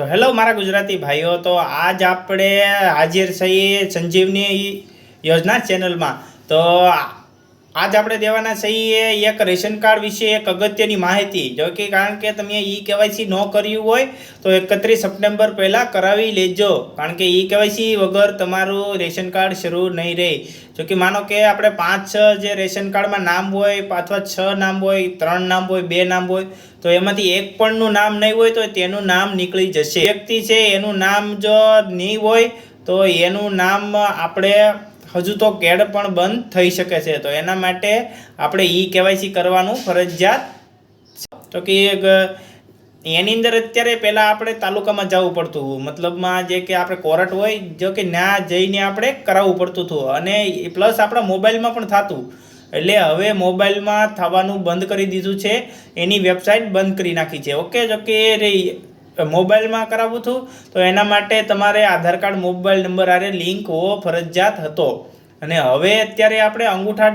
તો હેલો મારા ગુજરાતી ભાઈઓ તો આજ આપણે હાજર છીએ સંજીવની યોજના ચેનલમાં. તો આજ આપણે દેવાના છીએ એક રેશન કાર્ડ વિશે એક અગત્યની માહિતી. જો કે કારણ કે તમે ઈ કેવાયસી ન કર્યું હોય, તો એકત્રીસ સપ્ટેમ્બર પહેલાં કરાવી લેજો. કારણ કે ઈ કેવાયસી વગર તમારું રેશન કાર્ડ શરૂ નહીં રહે. જો કે માનો કે આપણે પાંચ, છ જે રેશન કાર્ડમાં નામ હોય, અથવા છ નામ હોય, ત્રણ નામ હોય, બે નામ હોય, તો એમાંથી એક પણનું નામ નહીં હોય, તો તેનું નામ નીકળી જશે. વ્યક્તિ છે, એનું નામ જો નહીં હોય, તો એનું નામ આપણે હજુ તો કેડ પણ બંધ થઈ શકે છે. તો એના માટે આપણે ઈ કેવાયસી કરવાનું ફરજિયાત તો કે એની અંદર અત્યારે પહેલાં આપણે તાલુકામાં જવું પડતું હતું. મતલબમાં જે કે આપણે કોર્ટ હોય, જો કે ના જઈને આપણે કરાવવું પડતું હતું. અને પ્લસ આપણા મોબાઈલમાં પણ થતું. એટલે હવે મોબાઈલમાં થવાનું બંધ કરી દીધું છે. એની વેબસાઇટ બંધ કરી નાખી છે. ઓકે, જો કે મોબાઈલમાં કરાવવું હતું તો એના માટે તમારે આધાર કાર્ડ, મોબાઈલ નંબર આરે લિંક હોવો ફરજિયાત હતો. અને હવે અત્યારે આપણે અંગૂઠા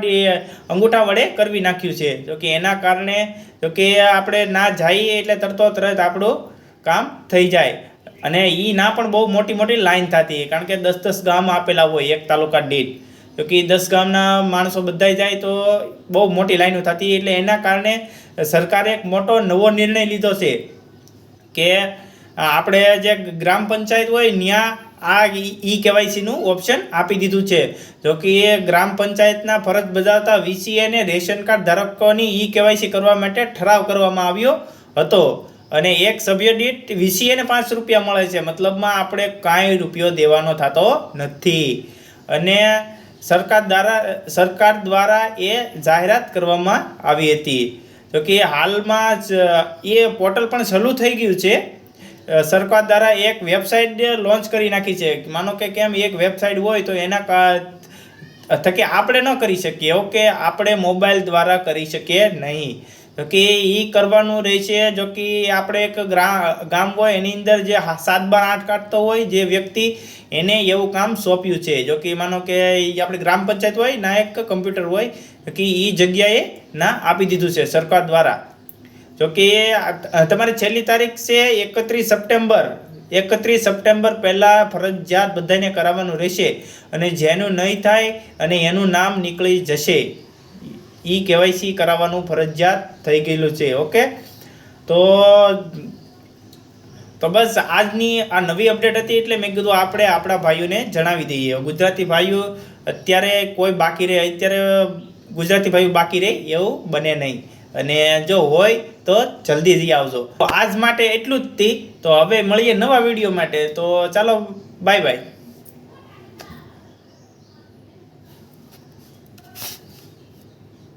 અંગૂઠા વડે કરવી નાખ્યું છે. જો કે એના કારણે, જો કે આપણે ના જઈએ એટલે તરતો તરત આપણું કામ થઈ જાય. અને એ ના પણ બહુ મોટી મોટી લાઈન થતી કારણ કે દસ દસ ગામ આપેલા હોય એક તાલુકા દીઠ. તો કે દસ ગામના માણસો બધાય જાય તો બહુ મોટી લાઈનો થતી એટલે એના કારણે સરકારે એક મોટો નવો નિર્ણય લીધો છે. કે આપણે જે ગ્રામ પંચાયત હોય ત્યાં આ ઈ કેવાયસીનું ઓપ્શન આપી દીધું છે. જો કે એ ગ્રામ પંચાયતના ફરજ બજાવતા વીસીએને રેશન કાર્ડ ધારકોની ઈ કેવાયસી કરવા માટે ઠરાવ કરવામાં આવ્યો હતો. અને એક સભ્ય દીઠ વીસીએને પાંચ રૂપિયા મળે છે. મતલબમાં આપણે કાંઈ રૂપિયો દેવાનો થતો નથી. અને સરકાર દ્વારા સરકાર દ્વારા એ જાહેરાત કરવામાં આવી હતી. તો કે હાલમાં જ એ પોર્ટલ પણ ચાલુ થઈ ગયું છે. સરકાર દ્વારા એક વેબસાઇટ લોન્ચ કરી નાખી છે. માનો કે કેમ એક વેબસાઇટ હોય તો એના થકે આપણે ન કરી શકીએ. ઓકે, આપણે મોબાઈલ દ્વારા કરી શકીએ નહીં. તો કે એ કરવાનું રહેશે જો કે આપણે એક ગામ હોય, એની અંદર જે સાત બાર આઠ કાઢતો હોય જે વ્યક્તિ, એને એવું કામ સોંપ્યું છે. જો કે માનો કે આપણે ગ્રામ પંચાયત હોય, ના એક કમ્પ્યુટર હોય કે એ જગ્યાએ ના આપી દીધું છે સરકાર દ્વારા. જો કે તમારી છેલ્લી તારીખ છે એકત્રીસ સપ્ટેમ્બર. એકત્રીસ સપ્ટેમ્બર પહેલાં ફરજિયાત બધાને કરાવવાનું રહેશે અને જેનું નહીં થાય અને એનું નામ નીકળી જશે. ઈ કેવાયસી કરાવવાનું ફરજિયાત થઈ ગયેલું છે, ઓકે? તો તો બસ આજની આ નવી અપડેટ હતી એટલે મેં કીધું આપણે આપણા ભાઈઓને જણાવી દઈએ. ગુજરાતી ભાઈઓ અત્યારે કોઈ બાકી રહે, અત્યારે ગુજરાતી ભાઈઓ બાકી રહે એવું બને નહીં. અને જો હોય તો જલ્દીથી આવજો. તો આજ માટે એટલું જ હતી તો હવે મળીએ નવા વીડિયો માટે. તો ચાલો બાય બાય